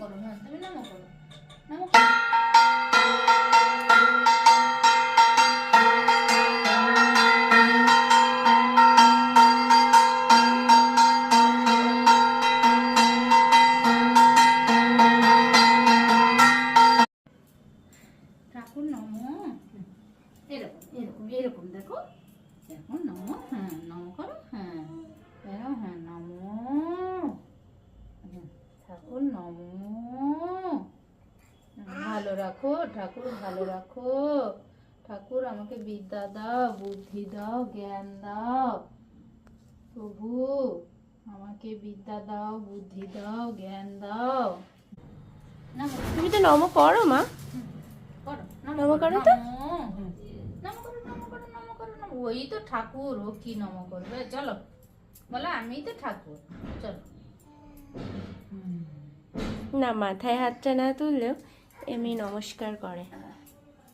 করো হ্যাঁ তুমি নামো করো নামো এরকম এরকম এরকম দেখো এখন নমো হ্যাঁ নমো কর রাখো ঠাকুর ভালো রাখো। ঠাকুর আমাকে বিদ্যা দাও বুদ্ধি দাও জ্ঞান দাও। প্রভু আমাকে বিদ্যা দাও বুদ্ধি দাও জ্ঞান দাও। তুমি তো নম করো মা। নমো করো তো? ওই তো ঠাকুর ও কি নম করবে? চলো বলো আমি তো ঠাকুর। চলো। না মাথায় হাতটা না তুললেও এমনি নমস্কার করে।